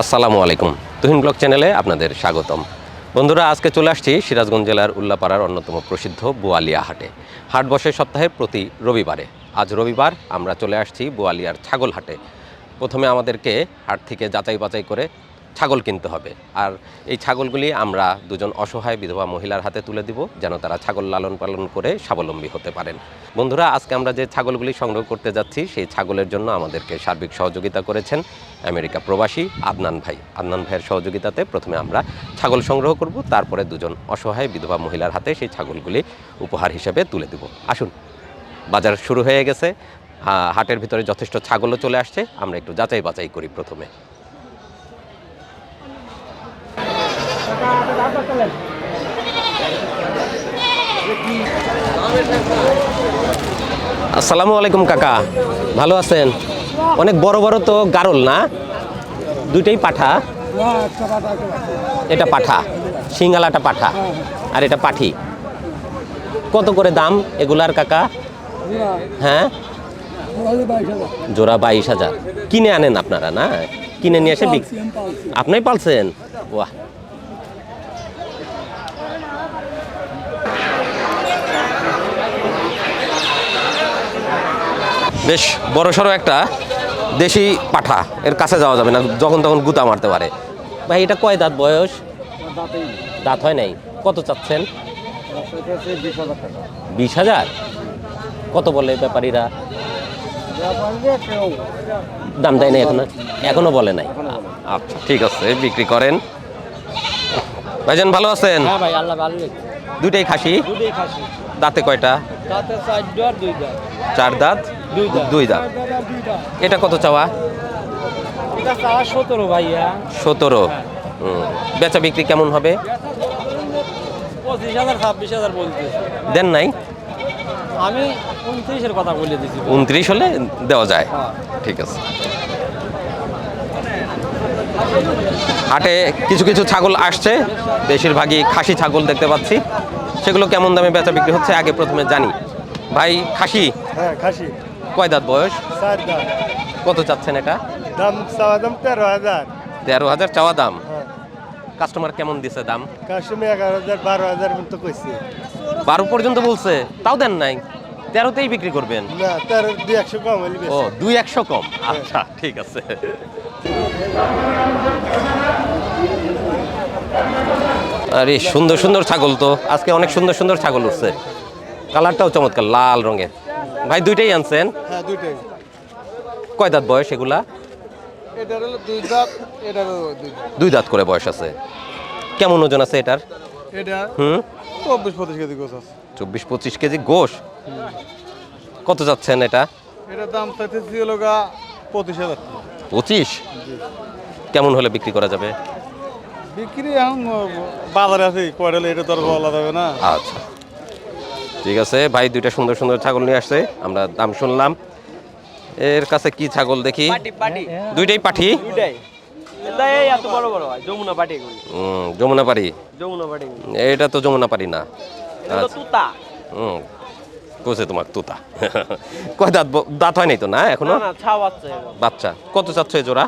আসসালামু আলাইকুম। তুহিন ব্লগ চ্যানেলে আপনাদের স্বাগতম। বন্ধুরা, আজকে চলে আসছি সিরাজগঞ্জ জেলার উল্লাপাড়ার অন্যতম প্রসিদ্ধ বোয়ালিয়া হাটে। হাট বসে সপ্তাহে প্রতি রবিবারে। আজ রবিবার আমরা চলে আসছি বোয়ালিয়ার ছাগল হাটে। প্রথমে আমাদেরকে হাট থেকে যাচাই বাছাই করে ছাগল কিনতে হবে। আর এই ছাগলগুলি আমরা দুজন অসহায় বিধবা মহিলার হাতে তুলে দিব, যেন তারা ছাগল লালন পালন করে স্বাবলম্বী হতে পারেন। বন্ধুরা, আজকে আমরা যে ছাগলগুলি সংগ্রহ করতে যাচ্ছি, সেই ছাগলের জন্য আমাদেরকে সার্বিক সহযোগিতা করেছেন আমেরিকা প্রবাসী আদনান ভাই। আদনান ভাইয়ের সহযোগিতাতে প্রথমে আমরা ছাগল সংগ্রহ করব, তারপরে দুজন অসহায় বিধবা মহিলার হাতে সেই ছাগলগুলি উপহার হিসেবে তুলে দিব। আসুন, বাজার শুরু হয়ে গেছে। হাটের ভিতরে যথেষ্ট ছাগলও চলে আসছে। আমরা একটু যাচাই বাছাই করি প্রথমে। আসসালামু আলাইকুম কাকা। ভালো আছেন? অনেক বড় বড় তো গারল না? দুইটাই পাঠা? এটা পাঠা। সিঙ্গালাটা পাঠা। আর এটা পাঠি। কত করে দাম এগুলার কাকা? হ্যাঁ? জোড়া বাইশ হাজার। কিনে আনেন আপনারা না? কিনে নিয়ে এসে আপনিই পালছেন? বাহ বেশ বড় সড়ো একটা দেশি পাঠা। এর কাছে যাওয়া যাবে না যখন তখন গুতা মারতে পারে। ভাই এটা কয় দাঁত বয়স? দাঁত হয় নাই। কত চাচ্ছেন? বিশ হাজার। কত বলে ব্যাপারীরা? দাম দেয় নাই এখনও? এখনও বলে নাই? আচ্ছা ঠিক আছে বিক্রি করেন। ভাইজান ভালো আছেন? হ্যাঁ ভাই আল্লাহ ভালো। দুইটাই খাসি? দুধেই খাসি। দাঁতে কয়টা? চার দাঁত দুই দাঁত। এটা কত চাওয়া? সতেরো ভাইয়া। সতেরো। বেচা বিক্রি কেমন হবে? পঁচিশ হাজার ছাব্বিশ হাজার বলতেছে। দেন নাই? আমি উনত্রিশের কথা বলে ভাই। উনত্রিশ হলে দেওয়া যায়। হ্যাঁ। ঠিক আছে। হাটে কিছু কিছু ছাগল আসছে। বেশিরভাগই খাসি ছাগল দেখতে পাচ্ছি। সেগুলো কেমন দামে বেচা বিক্রি হচ্ছে আগে প্রথমে জানি। ভাই খাসি? হ্যাঁ খাসি। কয় দাঁত বয়স? চার কত চাচ্ছেন এটা? দাম চাওয়া দাম তেরো হাজার। তেরো হাজার চাওয়া দাম? হ্যাঁ। কাস্টমার কেমন দিছে দাম? কাশ্মীর এগারো হাজার বারো হাজার মতো কইছে। বারো পর্যন্ত বলছে তাও দেন নাই। তেরোতেই বিক্রি করবেন। না তেরো দুই একশো কম ও দুই একশো কম? আচ্ছা ঠিক আছে। আরে সুন্দর সুন্দর ছাগল তো। আজকে অনেক সুন্দর সুন্দর ছাগল উঠছে। কালারটাও চমৎকার লাল রঙের। ভাই দুইটাই আনছেন? হ্যাঁ কয় দাঁত বয়স এগুলা? দুই দাঁত করে বয়স আছে। কেমন ওজন আছে এটার? এটা হুম? চব্বিশ পঁচিশ কেজি গোছ আছে। চব্বিশ পঁচিশ কেজি গোশ কত যাচ্ছেন এটা? এটার দাম চাইতেছি হলো পঁচিশ হাজার। পঁচিশ? কেমন হলে বিক্রি করা যাবে? বিক্রি এখন বাজারে আছে কয়টা এটা তো আর বলা যাবে না। আচ্ছা। ঠিক আছে ভাই দুইটা সুন্দর সুন্দর ছাগল নিয়ে আসছে আমরা দাম শুনলাম। এর কাছে কি ছাগল দেখি? পাটি পাটি। দুইটাই পাঠি দুইটাই। এটা এই এত বড় বড় যমুনা হুম, যমুনা পাড়ি যমুনা পাটি এগুলো। এটা তো যমুনা পাড়ি না। এটা তো আচ্ছা। তুতা। হুম কোসে তোমার তুতা। কয় দাঁত দাঁত হয় নাই তো না এখনও? বাচ্চা। কত চাচ্ছ জোড়া?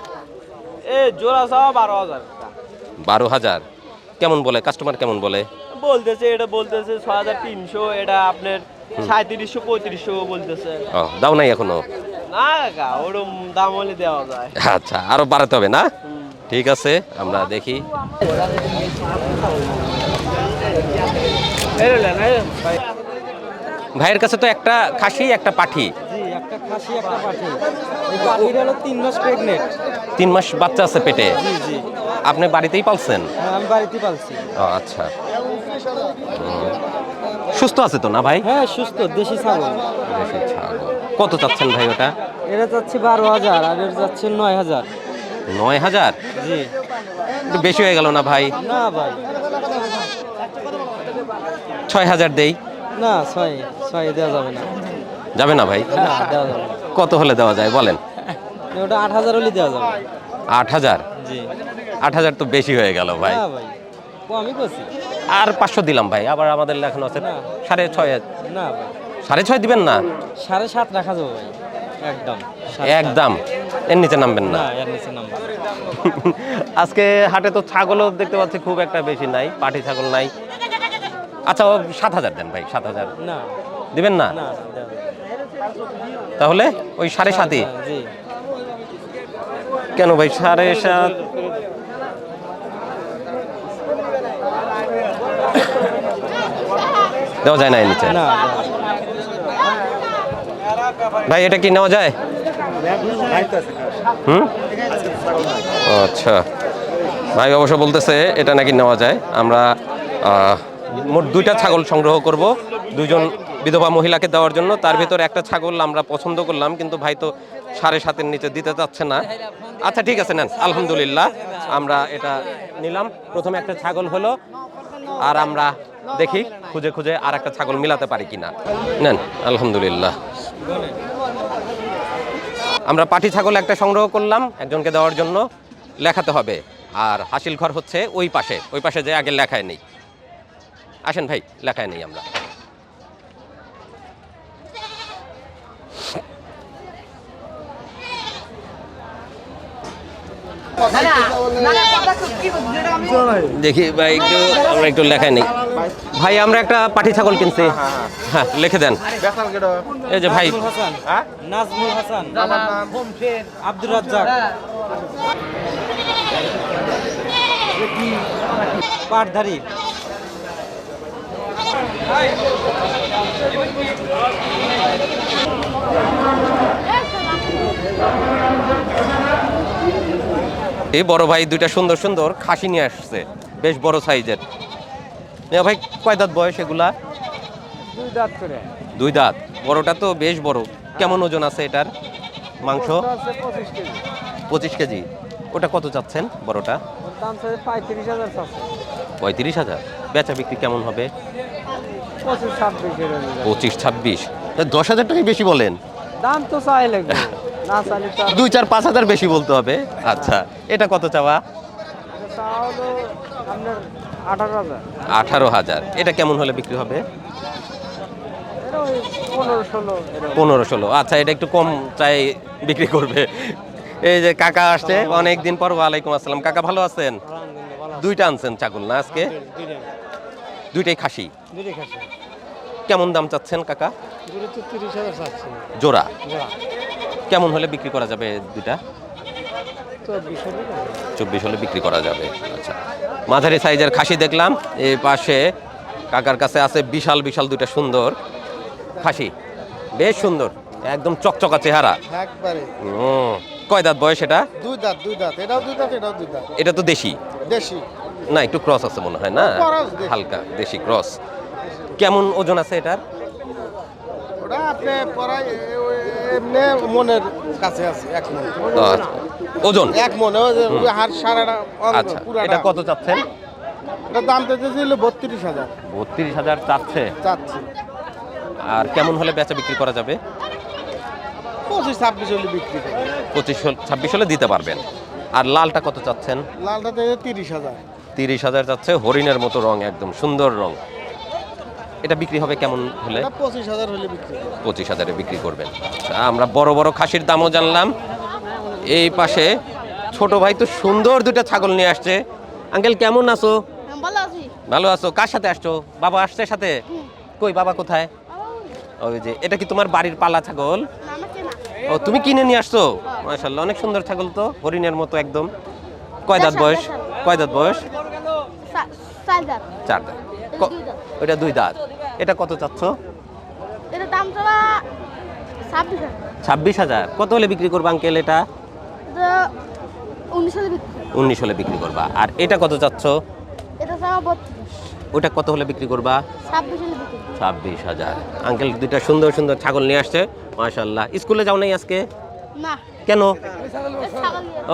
এ জোড়া বারো হাজার। বারো হাজার। কেমন বলে? কাস্টমার কেমন বলে? বলতেছে এটা বলতেছে ছয় হাজার তিনশো এটা আপনার সাঁত্রিশশো পঁয়ত্রিশশো বলতেছে। ও দাও নাই এখনও? না কাকা ওরম দাম হলে দেওয়া যায়। আচ্ছা আরও বাড়াতে হবে না? ঠিক আছে আমরা দেখি। ভাইয়ের কাছে তো একটা খাসি একটা পাঠি। একটা খাসি একটা পাঠি এই পাঠিটা হলো তিন মাস প্রেগনেন্ট তিন মাস বাচ্চা আছে পেটে? জি জি। আপনি বাড়িতেই পালছেন? হ্যাঁ আমি বাড়িতে পালছি। ও আচ্ছা। সুস্থ আছে তো না ভাই? হ্যাঁ সুস্থ দেশি ছাগল। দেশি ছাগল। কত চাচ্ছেন ভাই ওটা? এটা যাচ্ছে বারো হাজার আর এটা যাচ্ছে নয় হাজার। নয় হাজার? জি। একটু বেশি হয়ে গেল না ভাই? না ভাই। ছয় হাজার দেই? না ছয় ছয় দেওয়া যাবে না। যাবে না ভাই? কত হলে দেওয়া যায় বলেন? ওটা আট হাজার হলে দেওয়া যাবে। আট হাজার? আট হাজার তো বেশি হয়ে গেল ভাই। আমি করছি। আর পাঁচশো দিলাম ভাই আবার আমাদের লেখানো আছে সাড়ে ছয় না সাড়ে ছয় দিবেন না? সাড়ে সাত রাখা যাবে ভাই একদম। একদম। এর নিচে নামবেন না। এর নিচে আজকে হাটে তো ছাগলও দেখতে পাচ্ছি খুব একটা বেশি নাই পাটি ছাগল নাই। আচ্ছা ও সাত হাজার দেন ভাই সাত হাজার। না। দিবেন না। তাহলে ওই সাড়ে সাতই? কেন ভাই সাড়ে সাত? দেওয়া যায় না নিচে? ভাই এটা কি নেওয়া যায়? হুম? আচ্ছা। ভাই অবশ্য বলতেছে এটা নাকি নেওয়া যায়। আমরা মোট দুইটা ছাগল সংগ্রহ করব। দুইজন বিধবা মহিলাকে দেওয়ার জন্য। তার ভিতর একটা ছাগল আমরা পছন্দ করলাম, কিন্তু ভাই তো সাড়ে সাতের নিচে দিতে চাচ্ছে না। আচ্ছা ঠিক আছে, নেন, আলহামদুলিল্লাহ, আমরা এটা নিলাম। প্রথমে একটা ছাগল হলো, আর আমরা দেখি, খুঁজে খুঁজে আর একটা ছাগল মিলাতে পারি কিনা। নেন, আলহামদুলিল্লাহ। আমরা পাটি ছাগল একটা সংগ্রহ করলাম, একজনকে দেওয়ার জন্য লেখাতে হবে। আর হাসিল ঘর হচ্ছে ওই পাশে ওই পাশে যে আগে লেখায় নেই। আসেন ভাই, লেখায় নেই আমরা। দেখি ভাই একটু আমরা একটু লেখায় নেই। ভাই আমরা একটা পাটি ছাগল কিনছি। হ্যাঁ লিখে দেন। এই যে ভাই। হাসান। নাজমুল হাসান। আব্দুর রাজ্জাক। পাটধারী এই বড় ভাই দুইটা সুন্দর সুন্দর খাসি নিয়ে আসছে বেশ বড় সাইজের। এ ভাই কয় দাঁত বয়স এগুলা? দুই দাঁত করে। দুই দাঁত। বড়টা তো বেশ বড়। কেমন ওজন আছে এটার? মাংস? পঁচিশ কেজি। ওটা কত চাচ্ছেন বড়টা? পঁয়ত্রিশ হাজার বেচা বিক্রি কেমন হবে? পঁচিশ ছাব্বিশ দশ হাজার টাকা বেশি বলেন। দাম তো চাই লাগবে। দুই চার পাঁচ হাজার বেশি বলতে হবে। আচ্ছা এটা কত চাওয়া? আঠারো হাজার। এটা কেমন হলে বিক্রি হবে? পনেরো ষোলো আচ্ছা এটা একটু কম চাই বিক্রি করবে। এই যে কাকা আসছে অনেক দিন পর ওয়ালাইকুম আসসালাম। কাকা ভালো আছেন? দুইটা আনছেন ছাগল না আজকে? দুইটাই খাসি? কেমন দাম চাচ্ছেন কাকা? জোড়া। কেমন হলে বিক্রি করা যাবে দুইটা? চব্বিশ হলে বিক্রি করা যাবে। আচ্ছা। মাঝারি সাইজের খাসি দেখলাম। এই পাশে কাকার কাছে আছে বিশাল বিশাল দুইটা সুন্দর খাসি। বেশ সুন্দর। একদম চকচকা চেহারা। একবারে। হুম। কয় দাঁত বয়স এটা? দুই দাঁত দুই দাঁত। এটাও দুই দাঁত এটাও দুই দাঁত। এটা তো দেশি? দেশি। না একটু ক্রস আছে মনে হয় না? হালকা দেশি ক্রস। কেমন ওজন আছে এটার? ওটা আপনি পড়াই এমনি মনের কাছে আছে এক মন। আচ্ছা। ওজন? এক মনে হাড় সারাটা আচ্ছা এটা কত চাচ্ছেন এটা দাম পেতেছিল বত্রিশ হাজার। বত্রিশ হাজার চাচ্ছে? চাচ্ছি। আর কেমন হলে বেচা বিক্রি করা যাবে? পঁচিশ ছাব্বিশ হলে বিক্রি পঁচিশ ছাব্বিশ হলে দিতে পারবেন। আর লালটা কত চাচ্ছেন? লালটা তিরিশ হাজার। তিরিশ হাজার যাচ্ছে হরিণের মতো রং একদম সুন্দর রং। এটা বিক্রি হবে কেমন হলে? পঁচিশ হাজার হলে বিক্রি পঁচিশ হাজারে বিক্রি করবেন। আচ্ছা, আমরা বড় বড় খাসির দামও জানলাম। এই পাশে ছোট ভাই তো সুন্দর দুটো ছাগল নিয়ে আসছে। আঙ্কেল কেমন আছো? ভালো আছো। কার সাথে আসছো? বাবা আসছে সাথে? কই বাবা কোথায়? ওই। যে এটা কি তোমার বাড়ির পালা ছাগল? ও তুমি কিনে নিয়ে আসছো? মাশাল্লাহ অনেক সুন্দর ছাগল তো হরিণের মতো একদম। কয় দাঁত বয়স? কয় দাঁত বয়স? চার দাঁত। ওইটা দুই দাঁত। এটা কত চাচ্ছ? ছাব্বিশ হাজার। কত হলে বিক্রি করবা আঙ্কেল এটা? উনিশ হলে বিক্রি করবা। আর এটা কত চাচ্ছ? ওটা কত হলে বিক্রি করবা? ছাব্বিশ হাজার। আঙ্কেল দুইটা সুন্দর সুন্দর ছাগল নিয়ে আসছে মাশাল্লাহ স্কুলে যাও নাই আজকে? কেন?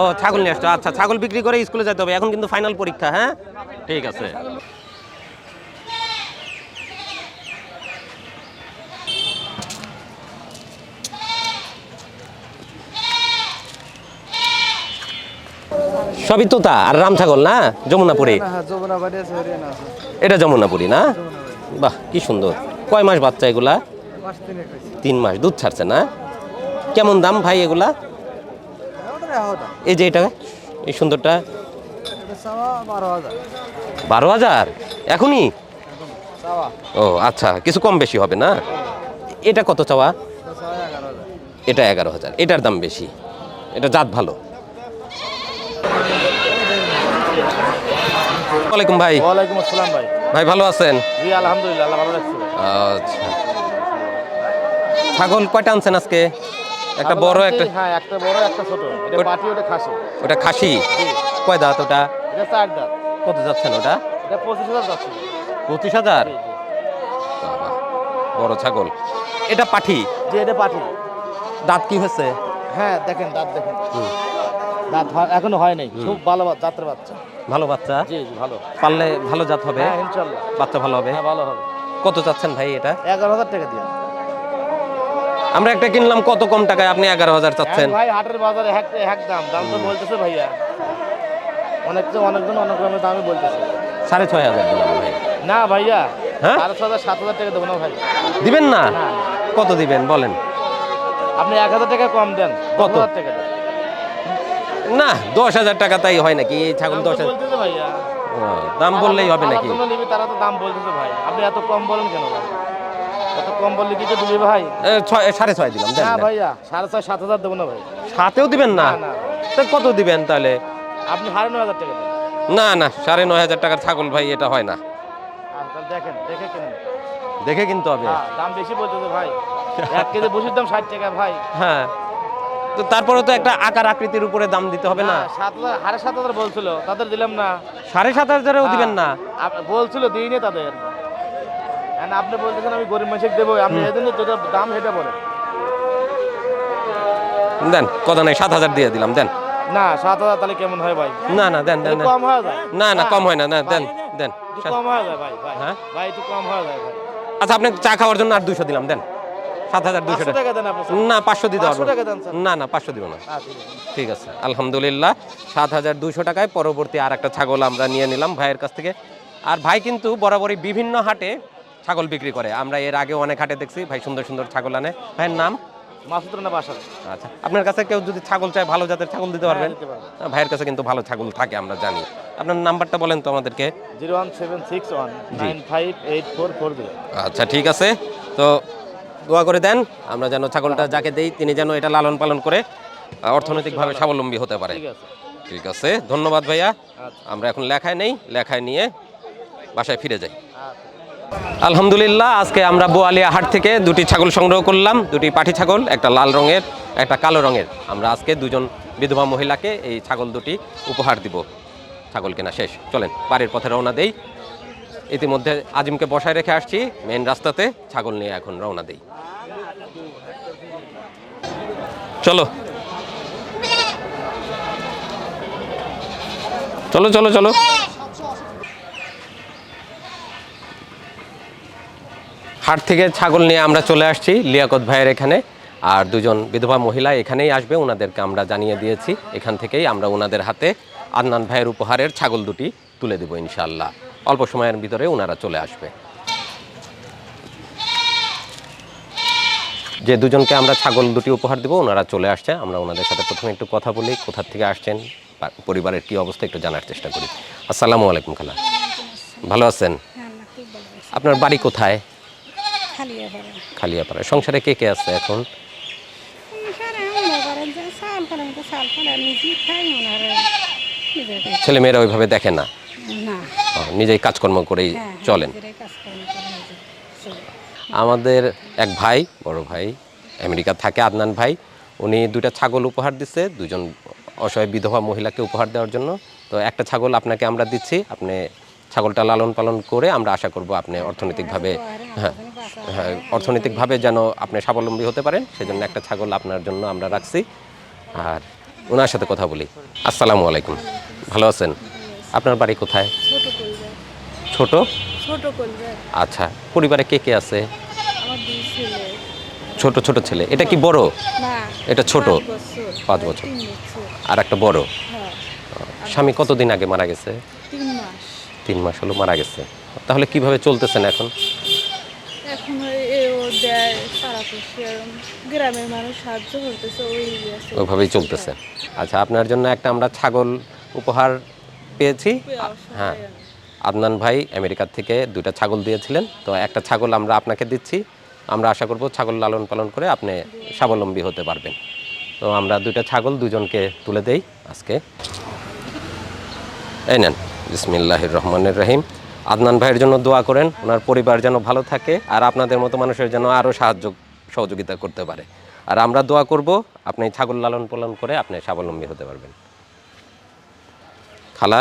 ও ছাগল নিয়ে আসছো। আচ্ছা ছাগল বিক্রি করে স্কুলে যেতে হবে। এখন কিন্তু ফাইনাল পরীক্ষা হ্যাঁ? ঠিক আছে। সবই তোতা আর রাম ছাগল না? যমুনাপুরি? এটা যমুনাপুরি না? বাহ কি সুন্দর। কয় মাস বাচ্চা এগুলা? তিন মাস দুধ ছাড়ছে না? কেমন দাম ভাই এগুলা? এই যে এটা এই সুন্দরটা। বারো হাজার। এখনই? ও আচ্ছা কিছু কম বেশি হবে না? এটা কত চাওয়া? এটা এগারো হাজার এটার দাম বেশি। এটা জাত ভালো। ওয়ালাইকুম ভাই। ওয়ালাইকুম আসসালাম ভাই। ভাই ভালো আছেন? জি আলহামদুলিল্লাহ ভালো রাখছে আচ্ছা। ছাগল কয়টা আনছেন আজকে? একটা বড় একটা হ্যাঁ একটা বড় একটা ছোট। এটা পাটি ওটা খাসি। ওটা খাসি? কয় দাঁত ওটা? এটা চার দাঁত। কত যাচ্ছেন ওটা? এটা পঁচিশ হাজার যাচ্ছে। পঁচিশ হাজার? বাবা, বড় ছাগল। এটা পাঠি? যে এটা পাটি দাঁত কি হয়েছে? হ্যাঁ দেখেন দাঁত দেখেন। দাঁত এখনও হয় নাই। খুব ভালো জাতের বাচ্চা। ভালো বাচ্চা? জি ভালো। পারলে ভালো জাত হবে? হ্যাঁ ইনশাল্লাহ। বাচ্চা ভালো হবে? হ্যাঁ ভালো হবে। কত চাচ্ছেন ভাই এটা? এগারো হাজার টাকা দিয়ে। আমরা একটা কিনলাম কত কম টাকায় আপনি এগারো হাজার চাচ্ছেন? ভাই হাটের বাজারে এক এক দাম। দাম তো বলতেছে ভাইয়া। অনেক তো অনেকজন অনেক রকমের দামই বলতেছে। সাড়ে ছয় হাজার দিলাম ভাই। না ভাইয়া হ্যাঁ? সাড়ে ছ হাজার সাত হাজার টাকা দেবো না ভাই। দিবেন না। কত দিবেন বলেন। আপনি এক হাজার টাকা কম দেন কত? কত? হাজার টাকা দেন। না দশ হাজার টাকা তাই হয় নাকি? এই ছাগল দশ হাজার ভাইয়া। দাম বললেই হবে নাকি? নিবি তারা তো দাম বলতেছে ভাই। আপনি এত কম বলেন কেন ভাই? এত কম বললে কিছু দিবি ভাই? সাড়ে ছয় দিলাম দেন না ভাইয়া সাড়ে ছয় সাত হাজার দেবো না ভাই। দিবেন না। তা কত দিবেন তাহলে? আপনি সাড়ে নয় হাজার টাকা না না সাড়ে নয় হাজার টাকার ছাগল ভাই এটা হয় না। দেখেন দেখে কিনেন। দেখে কিনতে হবে। হ্যাঁ দাম বেশি বলতেছে ভাই। এক কেজি বসির দাম ষাট টাকা ভাই। হ্যাঁ। তো তারপরে তো একটা আকার আকৃতির উপরে দাম দিতে হবে না? সাত হাজার সাড়ে সাত হাজার বলছিল তাদের দিলাম না। সাড়ে সাত হাজারেও দিবেন না? আপ- বলছিল দিইনি তাদের। আপনি বলতেছেন আমি গরিব মানুষকে দেবো আপনি এদিন যেটা দাম সেটা বলেন দেন কথা নাই সাত হাজার দিয়ে দিলাম দেন। না সাত হাজার তাহলে কেমন হয় ভাই? না না দেন দেন কম হয়ে না না কম হয় না না দেন দেন কম হয়ে ভাই ভাই। হ্যাঁ? ভাই একটু কম হয় ভাই। আচ্ছা আপনি চা খাওয়ার জন্য আর দুশো দিলাম দেন। সাত হাজার দুশো টাকা। না পাঁচশো দিতে পারব 500 টাকা দেন, স্যার। না না পাঁচশো দিব না। আচ্ছা, ঠিক আছে। আলহামদুলিল্লাহ। সাত হাজার দুশো টাকায় পরবর্তী আর একটা ছাগল আমরা নিয়ে নিলাম ভাইয়ের কাছ থেকে। আর ভাই কিন্তু বরাবরই বিভিন্ন হাটে ছাগল বিক্রি করে। আমরা এর আগে অনেক হাটে দেখছি ভাই সুন্দর সুন্দর ছাগল আনে। ভাইয়ের নাম? আচ্ছা আপনার কাছে কেউ যদি ছাগল চায় ভালো জাতের ছাগল দিতে পারবেন? ভাইয়ের কাছে কিন্তু ভালো ছাগল থাকে আমরা জানি। আপনার নাম্বারটা বলেন তো আমাদেরকে। Zero one seven six one nine five eight four four zero. আচ্ছা ঠিক আছে। তো দোয়া করে দেন। আমরা যেন ছাগলটা যাকে দেই তিনি যেন এটা লালন পালন করে অর্থনৈতিকভাবে স্বাবলম্বী হতে পারে। ঠিক আছে। ধন্যবাদ ভাইয়া। আচ্ছা। আমরা এখন লেখায় নেই লেখায় নিয়ে বাসায় ফিরে যাই। আলহামদুলিল্লাহ আজকে আমরা বোয়ালিয়া হাট থেকে দুটি ছাগল সংগ্রহ করলাম। দুটি পাঠি ছাগল একটা লাল রঙের একটা কালো রঙের। আমরা আজকে দুজন বিধবা মহিলাকে এই ছাগল দুটি উপহার দিব। ছাগল কেনা শেষ। চলেন বাড়ির পথে রওনা দেই। ইতিমধ্যে আজিমকে বসায় রেখে আসছি মেন রাস্তাতে ছাগল নিয়ে এখন রওনা দেই। চলো। চলো চলো চলো। হাট থেকে ছাগল নিয়ে আমরা চলে আসছি লিয়াকত ভাইয়ের এখানে। আর দুজন বিধবা মহিলা এখানেই আসবে, ওনাদেরকে আমরা জানিয়ে দিয়েছি। এখান থেকেই আমরা ওনাদের হাতে আদনান ভাইয়ের উপহারের ছাগল দুটি তুলে দেব ইনশাল্লাহ অল্প সময়ের ভিতরে ওনারা চলে আসবে। যে দুজনকে আমরা ছাগল দুটি উপহার দেবো ওনারা চলে আসছে। আমরা ওনাদের সাথে প্রথমে একটু কথা বলি কোথা থেকে আসছেন পরিবারের কি অবস্থা একটু জানার চেষ্টা করি। আসসালামু আলাইকুম খালা। ভালো আছেন? আপনার বাড়ি কোথায়? খালিয়ে খালিয়াপাড়া। সংসারে কে কে আছে এখন? ছেলে মেয়েরা ওইভাবে দেখে না? নিজেই কাজকর্ম করেই হ্যাঁ, হ্যাঁ, চলেন নিজেরাই কাজকর্ম করে নিজে চলি। আমাদের এক ভাই বড় ভাই আমেরিকা থাকে আদনান ভাই। উনি দুইটা ছাগল উপহার দিচ্ছে দুজন অসহায় বিধবা মহিলাকে উপহার দেওয়ার জন্য। তো একটা ছাগল আপনাকে আমরা দিচ্ছি আপনি ছাগলটা লালন পালন করে আমরা আশা করব আপনি অর্থনৈতিকভাবে হ্যাঁ হ্যাঁ অর্থনৈতিকভাবে যেন আপনি স্বাবলম্বী হতে পারেন সেজন্য একটা ছাগল আপনার জন্য আমরা রাখছি। আর ওনার সাথে কথা বলি। আসসালামু আলাইকুম। ভালো আছেন? আপনার বাড়ি কোথায়? ছোট ছোট? আচ্ছা পরিবারে কে কে আছে? ছোট ছোট ছেলে। এটা কি বড়? এটা ছোট। পাঁচ বছর। পাঁচ বছর। আর একটা বড়। হ্যাঁ। স্বামী কতদিন আগে মারা গেছে? তিন মাস। হলো মারা গেছে। তাহলে কীভাবে চলতেছেন এখন? ওইভাবেই চলতেছে। আচ্ছা আপনার জন্য একটা আমরা ছাগল উপহার পেয়েছি। হ্যাঁ। আদনান ভাই আমেরিকার থেকে দুইটা ছাগল দিয়েছিলেন। তো একটা ছাগল আমরা আপনাকে দিচ্ছি। আমরা আশা করব ছাগল লালন পালন করে আপনি স্বাবলম্বী হতে পারবেন। তো আমরা দুইটা ছাগল দুজনকে তুলে দেই আজকে। এই নেন, বিসমিল্লাহির রহমানের রহিম। আদনান ভাইয়ের জন্য দোয়া করেন, ওনার পরিবার যেন ভালো থাকে আর আপনাদের মতো মানুষের যেন আরও সাহায্য সহযোগিতা করতে পারে। আর আমরা দোয়া করব, আপনি ছাগল লালন পালন করে আপনি স্বাবলম্বী হতে পারবেন। খালা,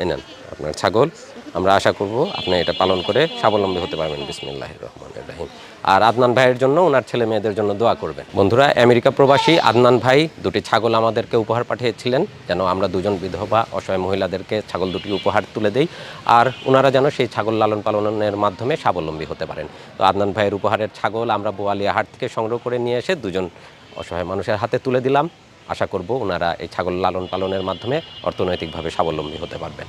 এই নেন আপনার ছাগল। আমরা আশা করব আপনি এটা পালন করে স্বাবলম্বী হতে পারবেন। বিসমিল্লাহ রহমান রাহিম। আর আদনান ভাইয়ের জন্য, ওনার ছেলে মেয়েদের জন্য দোয়া করবেন। বন্ধুরা, আমেরিকা প্রবাসী আদনান ভাই দুটি ছাগল আমাদেরকে উপহার পাঠিয়েছিলেন। যেন আমরা দুজন বিধবা অসহায় মহিলাদেরকে ছাগল দুটি উপহার তুলে দেই। আর ওনারা যেন সেই ছাগল লালন পালনের মাধ্যমে স্বাবলম্বী হতে পারেন। তো আদনান ভাইয়ের উপহারের ছাগল আমরা বোয়ালিয়া হাট থেকে সংগ্রহ করে নিয়ে এসে দুজন অসহায় মানুষের হাতে তুলে দিলাম। আশা করব ওনারা এই ছাগল লালন পালনের মাধ্যমে অর্থনৈতিকভাবে স্বাবলম্বী হতে পারবেন।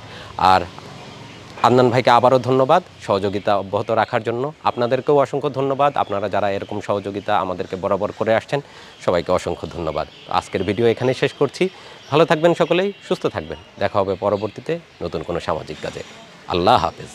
আর আদনান ভাইকে আবারও ধন্যবাদ। সহযোগিতা অব্যাহত রাখার জন্য আপনাদেরকেও অসংখ্য ধন্যবাদ। আপনারা যারা এরকম সহযোগিতা আমাদেরকে বরাবর করে আসছেন, সবাইকে অসংখ্য ধন্যবাদ। আজকের ভিডিও এখানে শেষ করছি। ভালো থাকবেন সকলেই, সুস্থ থাকবেন। দেখা হবে পরবর্তীতে নতুন কোনো সামাজিক কাজে। আল্লাহ হাফেজ।